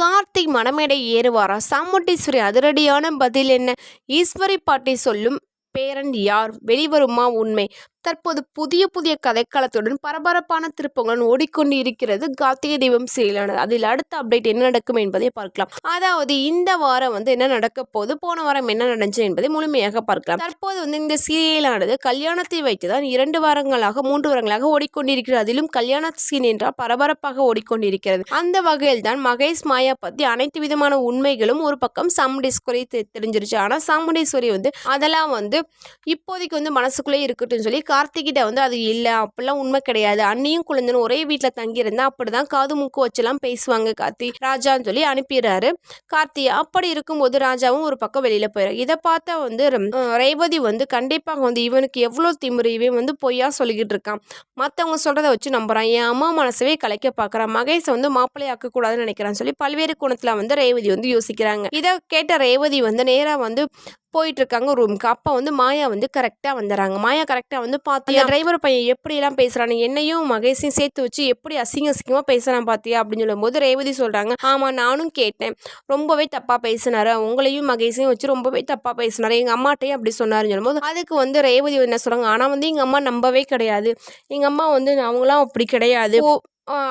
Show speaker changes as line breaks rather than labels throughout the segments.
கார்த்திக் மணமேடை ஏறுவாரா? சாமுண்டீஸ்வரி அதிரடியான பதில் என்ன? ஈஸ்வரி பாட்டி சொல்லும் பேரன் யார்? வெளிவருமா உண்மை? தற்போது புதிய புதிய கதைக்களத்துடன் பரபரப்பான திருப்பங்களுடன் ஓடிக்கொண்டு இருக்கிறது கார்த்திகை தீபம் சீரியலானது. அதில் அடுத்த அப்டேட் என்ன நடக்கும் என்பதை பார்க்கலாம். அதாவது இந்த வாரம் வந்து என்ன நடக்க போது போன வாரம் என்ன நடந்துச்சு என்பதை முழுமையாக பார்க்கலாம். தற்போது வந்து இந்த சீரியலானது கல்யாணத்தை வைத்து தான் இரண்டு வாரங்களாக மூன்று வாரங்களாக ஓடிக்கொண்டிருக்கிறது. அதிலும் கல்யாண சீன் என்றால் பரபரப்பாக ஓடிக்கொண்டிருக்கிறது. அந்த வகையில் தான் மகேஷ் மாயா பத்தி அனைத்து விதமான உண்மைகளும் ஒரு பக்கம் சாமுண்டேஸ்வரி தெ- தெரிஞ்சிருச்சு. ஆனால் சாமுண்டேஸ்வரி வந்து அதெல்லாம் வந்து இப்போதைக்கு வந்து மனசுக்குள்ளே இருக்கட்டும் சொல்லி கார்த்திகிட்ட வந்து அது இல்லை அப்படிலாம் உண்மை கிடையாது. அண்ணியும் குழந்தையும் ஒரே வீட்டில் தங்கியிருந்தா அப்படி தான் காது மூக்கு வச்செல்லாம் பேசுவாங்க கார்த்தி. ராஜான்னு சொல்லி அனுப்பிடுறாரு. கார்த்தி அப்படி இருக்கும்போது ராஜாவும் ஒரு பக்கம் வெளியில் போயிடும் இதை பார்த்தா வந்து ரம்- ரேவதி வந்து கண்டிப்பாக வந்து இவனுக்கு எவ்வளோ திமிரு இவன் வந்து பொய்யா சொல்லிக்கிட்டு இருக்கான். மற்றவங்க சொல்கிறத வச்சு நம்புறான். என் அம்மா மனசவே கலைக்க பார்க்குறான் மகேஷை வந்து மாப்பிள்ளை ஆக்கக்கூடாதுன்னு நினைக்கிறான்னு சொல்லி பல்வேறு குணத்தில் வந்து ரேவதி வந்து யோசிக்கிறாங்க. இதை கேட்ட ரேவதி வந்து நேராக வந்து போயிட்டு இருக்காங்க ரூமுக்கு. அப்போ வந்து மாயா வந்து கரெக்டாக வந்துடுறாங்க மாயா கரெக்டாக வந்து பார்த்தியா டிரைவர் பையன் எப்படியெல்லாம் பேசுகிறான்னு என்னையும் மகேஷையும் சேர்த்து வச்சு எப்படி அசிங்க அசிங்கமாக பேசுகிறான் பார்த்தியா அப்படின்னு சொல்லும்போது ரேவதி சொல்கிறாங்க ஆமாம் நானும் கேட்டேன். ரொம்பவே தப்பாக பேசினாரு. உங்களையும் மகேஷையும் வச்சு ரொம்பவே தப்பாக பேசினாரு. எங்கள் அம்மாட்டையும் அப்படி சொன்னாருன்னு சொல்லும்போது அதுக்கு வந்து ரேவதி என்ன சொல்கிறாங்க ஆனால் வந்து எங்கள் அம்மா நம்பவே கிடையாது. எங்கள் அம்மா வந்து அவங்களாம் அப்படி கிடையாது.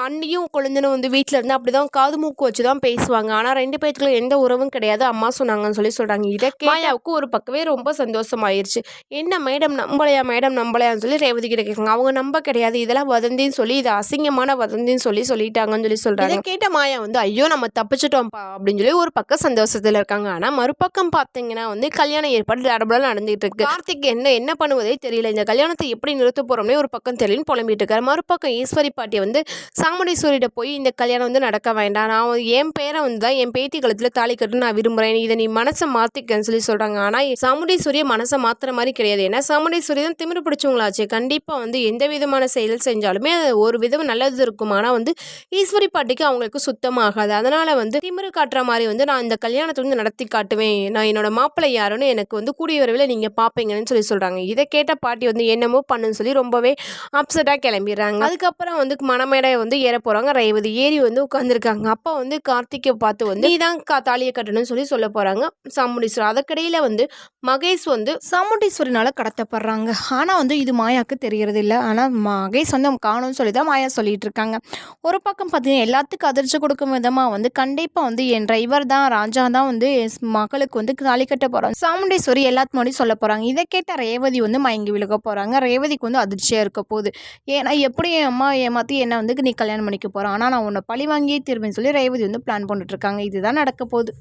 அண்ணியும் குழந்தனும் வந்து வீட்டில் இருந்து அப்படி தான் காது மூக்கு வச்சு தான் பேசுவாங்க. ஆனால் ரெண்டு பேத்துக்குள்ள எந்த உறவும் கிடையாது. அம்மா சொன்னாங்கன்னு சொல்லி சொல்கிறாங்க இதை மாயாவுக்கு ஒரு பக்கமே ரொம்ப சந்தோஷமாயிருச்சு. என்ன மேடம் நம்பலையா மேடம் நம்பலையான்னு சொல்லி ரேவதி கிட்ட கேட்குறாங்க. அவங்க நம்ப கிடையாது. இதெல்லாம் வதந்தின்னு சொல்லி இது அசிங்கமான வதந்தின்னு சொல்லி சொல்லிட்டாங்கன்னு சொல்லி சொல்கிறாங்க கேட்ட மாயா வந்து ஐயோ நம்ம தப்பிச்சிட்டோம்ப்பா அப்படின்னு சொல்லி ஒரு பக்கம் சந்தோஷத்தில் இருக்காங்க. ஆனால் மறுபக்கம் பார்த்தீங்கன்னா வந்து கல்யாண ஏற்பாடு டடபடலாம் நடந்துகிட்டு இருக்கு. கார்த்திக் என்ன என்ன பண்ணுவதே தெரியல. இந்த கல்யாணத்தை எப்படி நிறுத்த போகிறோம்னே ஒரு பக்கம் தெரியலன்னு புலம்பிட்டு இருக்காரு. மறுபக்கம் ஈஸ்வரி பாட்டி வந்து சாமுண்டீஸ்வரிட்ட போய் இந்த கல்யாணம் வந்து நடக்க வேண்டாம். நான் வந்து என் பேரை வந்து தான் என் பேத்தி கழுத்தில் தாலி கட்டு நான் விரும்புகிறேன் இதை நீ மனசை மாற்றிக்கன்னு சொல்லி சொல்கிறாங்க ஆனால் சாமுண்டீஸ்வரியை மனசை மாற்றுற மாதிரி கிடையாது. ஏன்னா சாமுண்டீஸ்வரி தான் திமிரு பிடிச்சவங்களாச்சு. கண்டிப்பாக வந்து எந்த விதமான செயல் செஞ்சாலுமே அது ஒரு விதம் நல்லது இருக்கும். ஆனால் வந்து ஈஸ்வரி பாட்டிக்கு அவங்களுக்கு சுத்தமாகாது. அதனால் வந்து திமிரு காட்டுற மாதிரி வந்து நான் இந்த கல்யாணத்தை வந்து நடத்தி காட்டுவேன். நான் என்னோட மாப்பிள்ளை யாருன்னு எனக்கு வந்து கூடிய விரைவில் நீங்கள் பார்ப்பீங்கன்னு சொல்லி சொல்கிறாங்க இதை கேட்ட பாட்டி வந்து என்னமோ பண்ணுன்னு சொல்லி ரொம்பவே அப்செட்டாக கிளம்பிடுறாங்க. அதுக்கப்புறம் வந்து மணமேடை வந்து ஏற போகிறாங்க ரேவதி ஏறி வந்து உட்காந்துருக்காங்க அப்போ வந்து கார்த்திகை பார்த்து வந்து நீ தான் கா தாலியை கட்டணும்னு சொல்லி சொல்ல போகிறாங்க சாமுண்டீஸ்வரர் அதற்கிடையில் வந்து மகேஷ் வந்து
சாமுண்டீஸ்வரினால் கடத்தப்படுறாங்க. ஆனால் வந்து இது மாயாவுக்கு தெரியறது இல்லை ஆனால் மகேஷ் வந்து காணும்னு சொல்லி தான் மாயா சொல்லிட்டு இருக்காங்க. ஒரு பக்கம் பார்த்தீங்கன்னா எல்லாத்துக்கும் அதிர்ச்சி கொடுக்கும் விதமாக வந்து கண்டிப்பாக வந்து என் டிரைவர் தான் ராஜா தான் வந்து என் மகளுக்கு வந்து தாலி கட்ட போகிறாங்க சாமுண்டீஸ்வரி எல்லாத்து முன்னாடி சொல்ல போகிறாங்க இதை கேட்ட ரேவதி வந்து மயங்கி விழுக போகிறாங்க ரேவதிக்கு வந்து அதிர்ச்சியாக இருக்க போகுது. ஏன்னா எப்படி என் அம்மா ஏமாற்றி என்னை வந்து நீ கல்யாணம் பண்ணிக்க போகிறான் ஆனால் நான் உன்னை பழி வாங்கியே தீர்வேன்னு சொல்லி ரேவதி வந்து பிளான் பண்ணிட்டுருக்காங்க இதுதான் நடக்க போகுது.